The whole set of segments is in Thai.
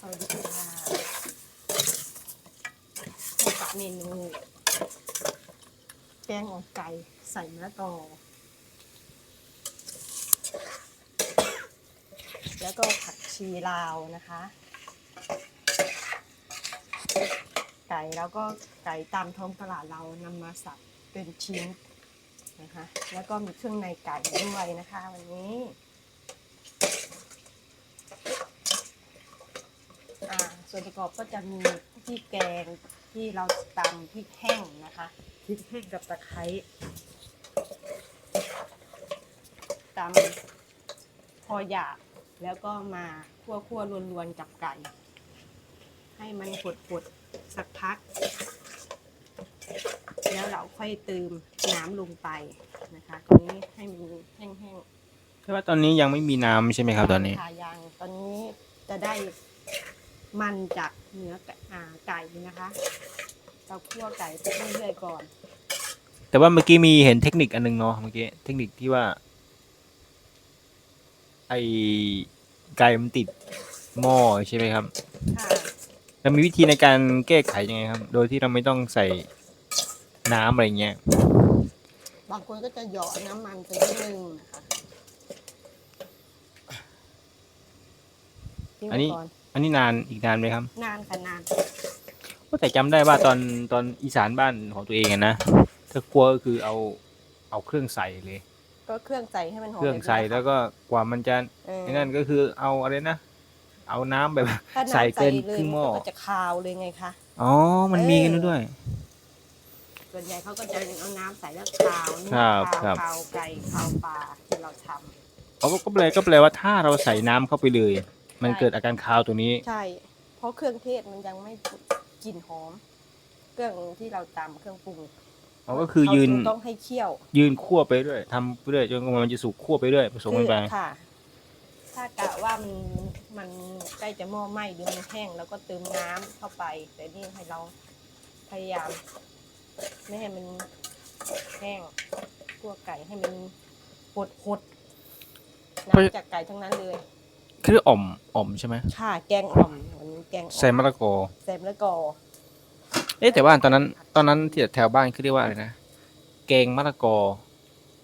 สวัสดีค่ะพบกับเมนูแกงอกไก่ใส่มะละกอแล้วก็ผักชีลาวนะคะ ไก่แล้วก็ไก่ตามท้องตลาดเรานำมาสับเป็นชิ้นนะคะ แล้วก็มีเครื่องในไก่ด้วยนะคะ วันนี้ อ่า ส่วนประกอบก็จะมีพริกแกงที่เราตำพริกแห้งนะคะพริกแห้งกับตะไคร้ตำพอหยาบแล้วก็มาคั่วคั่วๆรวนๆกับไก่ ให้มันฝดๆสักพัก แล้วเราค่อยเติมน้ำลงไปนะคะตรงนี้ให้มันแห้งๆแต่ว่าตอนนี้ยังไม่มีน้ำใช่ไหมครับตอนนี้ ค่ะยังตอนนี้จะได้ มันจากเนื้อไก่อ่าไก่นะคะ เราคั่วไก่ไปเรื่อยๆก่อน แต่ว่าเมื่อกี้มีเห็นเทคนิคอันนึงเนาะเมื่อกี้เทคนิคที่ว่า ไอไก่มันติดหม้อใช่ไหมครับค่ะแล้วมีวิธีในการแก้ไขยังไงครับ โดยที่เราไม่ต้องใส่น้ำอะไรเงี้ย บางคนก็จะเหยาะน้ำมันไปนิดนึงนะคะทิ้งอันไว้นี้ก่ อนอันนี้นานอีกนานไหมครับนานค่ะนานก็แต่จำได้ว่าตอนตอนอีสานบ้านของตัวเองอะนะถ้ากลัวก็คือเอาเอาเครื่องใส่เลย ก็เครื่องใส่ให้มันหอมเครื่องใส่แบบนี้แล้วก็กว่ามันจะเออไอ้นั่นก็คือเอาอะไรนะ เอาน้ำแบบ ถ้าน้ำใส่เกินลยครึ่งหม้อ นก็จะคาวเลยไงคะ อ๋อ มันมีกันด้วย ส่วนใหญ่เขาก็จะเอาน้ำใส่แล้วคาวนี่ครับคาวครับคาวไก่คาวปลาที่เราทำ เขาก็แปลก็แปลว่าถ้าเราใส่น้ำเข้าไปเลย มันเกิดอาการคาวตัวนี้ ใช่ เพราะเครื่องเทศมันยังไม่กลิ่นหอม เครื่องที่เราตำเครื่องปรุงอ๋อก็คือยืนเขาจึงต้องให้เคี่ยวยืนคั่วไปเรื่อยทำไปเรื่อยจนกว่ามันจะสุกคั่วไปเรื่อยผสมกันไปคือค่ะ ถ้ากะว่ามันมันใกล้จะหม้อไหม้หรือมันแห้งแล้วก็เติมน้ำเข้าไป แต่นี่ให้เราพยายาม ไม่ให้มันแห้งตัวไก่ให้มันหดหดๆน้ำจากไก่ทั้งนั้นเลย คืออ่อมอ่อมใช่ไหมค่ะแกงอ่อมวันนี้แกงอ่อมใส่มะละกอใส่มะละกอเอ๊ะแต่ว่าตอนนั้น ตอนนั้นที่แถวบ้านคือเรียกว่าอะไรนะแกงมะละกอ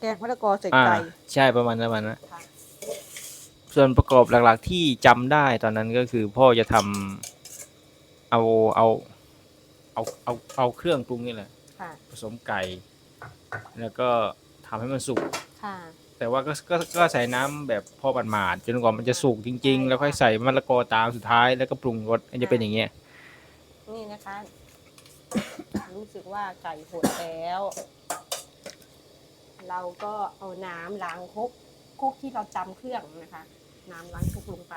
แกงมะละกอใส่อ่าไก่ใช่ประมาณนั้นประมาณนั้นค่ะส่วนประกอบหลักๆที่จำได้ตอนนั้นก็คือพ่อจะทำเอาเอาเอาเอาเอาเครื่องปรุงนี่แหละ ค่ะผสมไก่ แล้วก็ทำให้มันสุกค่ะ แต่ว่าก็ก็ก็ใส่น้ำแบบพอประมาณๆจนกว่ามันจะสุกจริง ๆ แล้วค่อยใส่มะละกอตามสุดท้ายแล้วก็ปรุงรสมันจะเป็นอย่างเงี้ยนี่นะคะ รู้สึกว่าไก่หดแล้ว เราก็เอาน้ำล้างครกครกที่เราจำเครื่องนะคะ น้ำล้างครกลงไป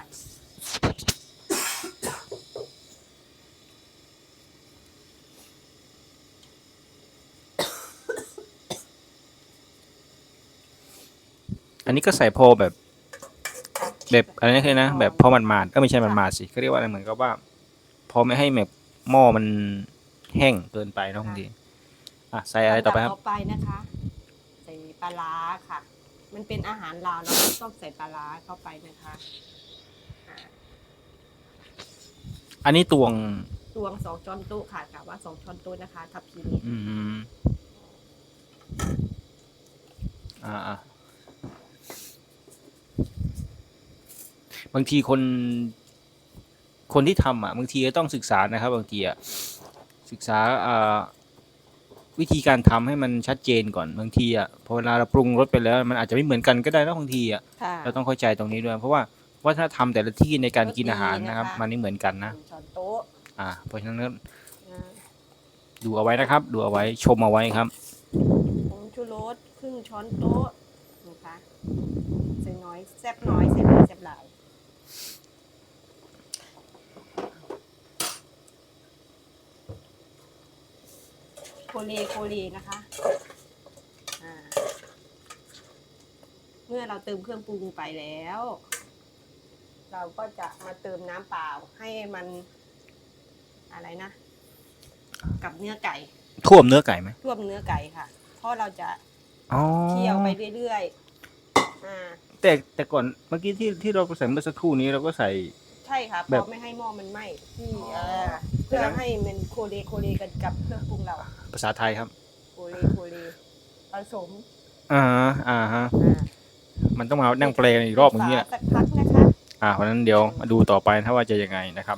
อันนี้ก็ใส่พอแบบแบบอะไรนะคือนะแบบพอมันมาดๆก็ไม่ใช่มันมาดๆสิก็เรียกว่าอะไรเหมือนกับว่า พอไม่ให้แบบหม้อมันแห้งเกินไปเนอะบางทีอะใส่อะไรต่อไปครับ ต่อไปนะคะ ใส่ปลาร้าค่ะ มันเป็นอาหารลาวเราก็ต้องใส่ปลาร้าเข้าไปนะคะอ่าอันนี้ตวง ตวงสองช้อนโต๊ะค่ะกะว่าสองช้อนโต๊ะนะคะทับพีนี้อืมอ่าอะ บางทีคนคนที่ทำอะบางทีก็ต้องศึกษานะครับบางทีอะศึกษาอ่าวิธีการทำให้มันชัดเจนก่อนบางทีอะพอเวลาเราปรุงรสไปแล้ว มันอาจจะไม่เหมือนกันก็ได้นะบางทีอะค่ะเราต้องเข้าใจตรงนี้ด้วย เพราะว่าวัฒนธรรมแต่ละที่ในการกินอาหารนะครับรสดีนะคะมันไม่เหมือนกันนะหนึ่งช้อนโต๊ะอ่าเพราะฉะนั้นก็อ่าดูเอาไว้นะครับ ดูเอาไว้ชมเอาไว้ครับผงชูรสครึ่งช้อนโต๊ะนะคะใส่น้อยแซ่บน้อยใส่ โคเลโคเลนะคะอ่าเมื่อเราเติมเครื่องปรุงไปแล้ว เราก็จะมาเติมน้ำเปล่าให้มันอะไรนะ กับเนื้อไก่ท่วมเนื้อไก่ไหมท่วมเนื้อไก่ค่ะ เพราะเราจะอ๋อเคี่ยวไปเรื่อยๆ อ่า แต่แต่ก่อนเมื่อกี้ที่ที่เราใส่เมื่อสักครู่นี้เราก็ใส่ ใช่ช่ค่ะแบบพอไม่ให้หม้อมันไหม้ที่อ๋อเอ่อเพื่อให้มันโคเลโคเลกันกับเครื่องปรุงเราภาษาไทยครับ โคเลโคเลผสมอ่าฮะอ่าฮะอ่ามันต้องมานั่งแปลกันอีกรอบอย่างนี้แหละสักพักนะคะ อ่าเพราะฉะนั้นเดี๋ยวมาดูต่อไปนะว่าจะยังไงนะครับ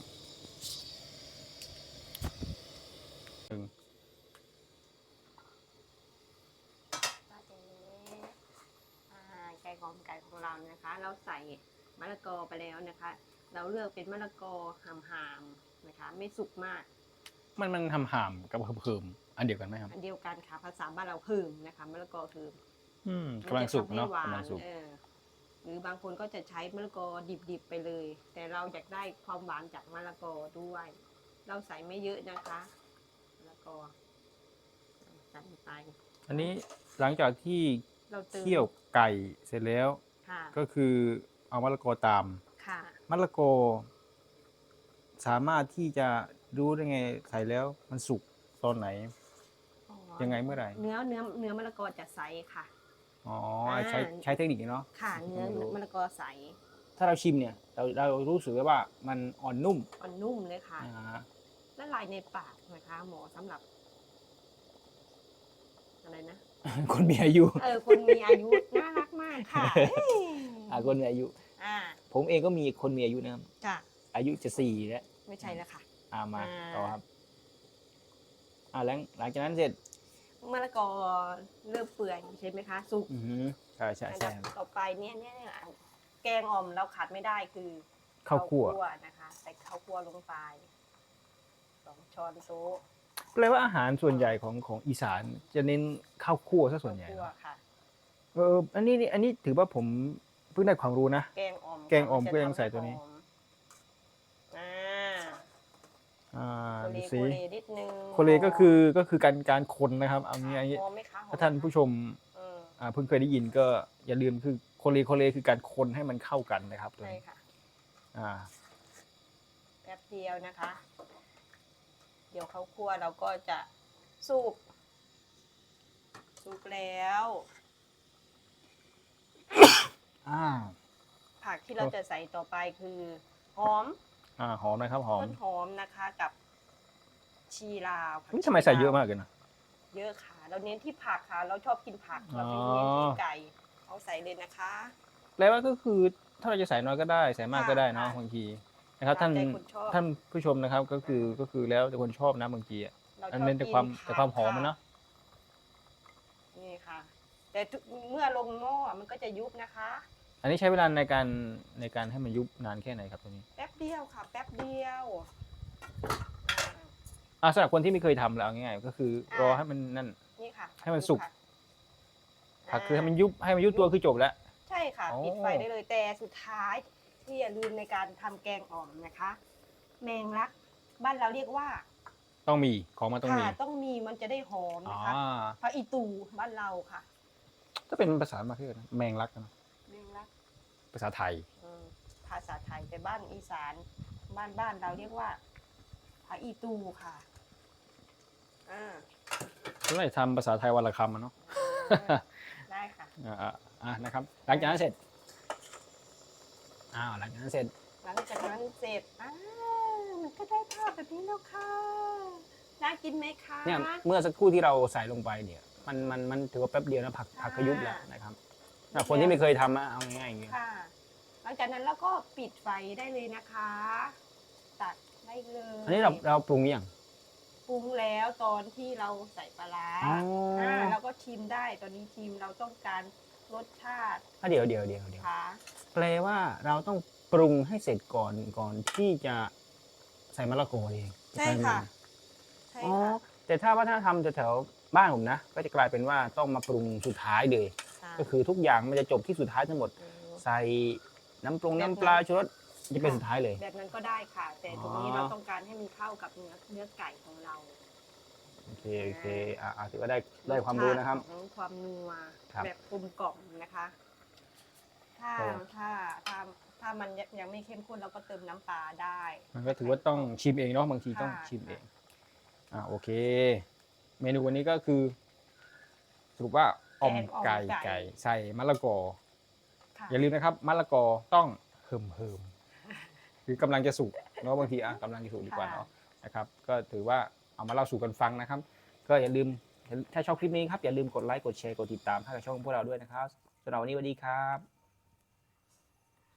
ก็จะนี้อ่าไก่หอมไก่ของเรานะคะ เราใส่มะละกอไปแล้วนะคะ เราเลือกเป็นมะละกอหามๆนะคะ ไม่สุกมาก มันมันทำหามกับเพิ่มๆอันเดียวกันไหมครับ อันเดียวกันค่ะภาษาบ้านเราคืมนะคะมะละกอคืมอืมมันกำลังจะสุกทำให้เนาะหวากำลังนสุกเออหรือบางคนก็จะใช้มะละกอดิบๆไปเลย แต่เราอยากได้ความหวานจากมะละกอด้วย เราใส่ไม่เยอะนะคะมะละกอใส่ไปอันนี้หลังจากที่ เราเติมเคี่ยวไก่เสร็จแล้ว ค่ะก็คือเอามะละกอตาม ค่ะมะละกอ สามารถที่จะรู้ได้ไงใส่แล้ว มันสุกตอนไหน อ๋อยังไงเมื่อไหร่เนื้อเนื้อเนื้อมะละกอจะใสค่ะ อ๋ออ่า ใช้ใช้เทคนิคเนาะ ค่ะเนื้อไม่รู้ มะละกอใสถ้าเราชิมเนี่ย เราเรารู้สึกได้ว่ามันอ่อนนุ่มอ่อนนุ่มเลยค่ะ อ่าละลายในปากนะคะ หมอสำหรับ อะไรนะ คนมีอายุเออคนมีอายุน่ารักมากค่ะเอ้ยอ่าคนมีอายุ อ่าผมเองก็มีคนมีอายุนะครับจ้ะอายุจะสี่แล้วไม่ใช่แล้วค่ะ อ่ามาอ่า ต่อครับ อ่าหลังหลังจากนั้นเสร็จ มะละกอเริ่มเปื่อยใช่ไหมคะ สุกอือหือใช่ใช่อันใช่ดับต่อไปเนี่ยเนี่ยเนี่ยแกงอ่อมเราขาดไม่ได้คือข้าวคั่วนะคะ ใส่ข้าวคั่วลงไปสองช้อนโต๊ะ แปลว่าอาหารส่วนใหญ่ของของอีสานจะเน้นข้าวคั่วซะส่วนใหญ่ข้าวคั่วเนอะค่ะ เอออันนี้นี่อันนี้ถือว่าผมเพิ่งได้ความรู้นะ แกงอ่อมแกงอ่อมจะก็ยังทำใส่ตัวนี้หอมอ่าอ่าโคเลดูโคสิเลนิดนึงโคเลก็คือก็คือการการคนนะครับเอางี้เอางี้หอมไหมคะหอมไหมถ้าท่านผู้ชมเอออ่าเพิ่งเคยได้ยินก็อย่าลืมคือโคเลโคเลคือการคนให้มันเข้ากันนะครับตัวใช่นี้ค่ะ อ่า แป๊บเดียวนะคะ เดี๋ยวข้าวคั่วเราก็จะสุกสุกแล้ว อ่า ผักที่เราจะใส่ต่อไปคือหอมอ่าหอมนะครับหอมต้นหอมนะคะกับชีลาวผักนี่ทำไมใส่ชีลาวเยอะมากเลยนะ เยอะค่ะ เราเน้นที่ผักค่ะ เราชอบกินผักเราไม่อ๋อเน้นที่ไก่เอาใส่เลยนะคะ แปลว่าก็คือถ้าเราจะใส่น้อยก็ได้ ใส่มากก็ได้เนอะค่ะ บางที นะครับท่านตามใจคนชอบท่านผู้ชมนะครับก็คือก็คือแล้วแต่คนชอบนะบางทีอะเราอันชอบเน้นแต่กิความผักแต่ความหอมมันเนาะนี่ค่ะ แต่ทุกเมื่อลงหม้อมันก็จะยุบนะคะ อันนี้ใช้เวลาในการในการให้มันยุบนานแค่ไหนครับตัวนี้แป๊บเดียวค่ะ แป๊บเดียวอ่าอ่าสำหรับคนที่ไม่เคยทำแล้วเอาง่ายๆก็คือรอให้มันนั่น นี่ค่ะให้มันสุกค่ะผักคือให้มันยุบให้มันยุบตัวคือจบแล้ว ใช่ค่ะ โอ้ ปิดไฟได้เลยแต่สุดท้าย ที่อย่าลืมในการทำแกงอ่อมนะคะ แมงลัก บ้านเราเรียกว่าต้องมีของมันต้องมีค่ะต้องมีมันจะได้หอมอ๋อนะคะพระอีตูบ้านเราค่ะถ้าเป็นภาษามาคือนะแมงลักนะแมงลักภาษาไทยอืมภาษาไทยแต่บ้านอีสานบ้านบ้านเราเรียกว่าพระอีตูค่ะอ่าก็เลยทำภาษาไทยวันละคำอะเนาะ ได้ค่ะ อ่าอ่าอ่านะครับ หลังจากนั้นเสร็จ อ้าวหลังจากนั้นเสร็จ หลังจากนั้นเสร็จอ่ามันก็ได้ภาพแบบนี้แล้วค่ะ น่ากินไหมคะเนี่ยเมื่อสักครู่ที่เราใส่ลงไปเนี่ย มันมันมันถือว่าแป๊บเดียวนะผักผักก็ยุบแล้วนะครับสำหรับคนที่ไม่เคยทำอะเอาง่ายๆอย่างเงี้ยค่ะ หลังจากนั้นเราก็ปิดไฟได้เลยนะคะ ตัดได้เลยอันนี้เราเราปรุงยังปรุงแล้วตอนที่เราใส่ปลาร้าอ๋ออ่าเราก็ชิมได้ตอนนี้ชิมเราต้องการรสชาติอะเดี๋ยวเดี๋ยวเดี๋ยวเดี๋ยวค่ะ แปลว่าเราต้องปรุงให้เสร็จก่อนก่อนที่จะใส่มะละกอเองใช่ค่ะใช่อ๋อค่ะแต่ถ้าวัฒนธรรมแถวๆบ้านผมนะ ก็จะกลายเป็นว่าต้องมาปรุงสุดท้ายเลยค่ะก็คือทุกอย่างมันจะจบที่สุดท้ายทั้งหมดมใส่น้ำปรุงแบบนั้นน้ำปลาชูรสจะเป็นสุดท้ายเลย แบบนั้นก็ได้ค่ะ แต่ตรงนี้อ๋อเราต้องการให้มันเข้ากับเนื้อเนื้อไก่ของเราโอเคโอเคอะอะถือว่าได้ได้ความรู้นะครับสชาติของความนัวครับ แบบกลมกล่อมนะคะ ถ้าโอ้ถ้าถ้าถ้ามันยังไม่เข้มข้นเราก็เติมน้ำปลาได้ มันก็ถือว่าต้องชิมเองเนาะบางทีต้องค่ะ ชิมเองอะโอเค เมนูวันนี้ก็คือสรุปว่าอ่อมไก่ไก่ใส่มะละกอ ค่ะอย่าลืมนะครับมะละกอต้องเหิมเหิมคือกำลังจะสุกเนาะบางทีอะกำลังจะสุกดีกว่าเนาะนะครับ ก็ถือว่าเอามาเล่าสู่กันฟังนะครับ ก็อย่าลืมถ้าชอบคลิปนี้ครับอย่าลืมกดไลค์กดแชร์กดติดตามให้กับช่องพวกเราด้วยนะครับสำหรับวันนี้สวัสดีครับ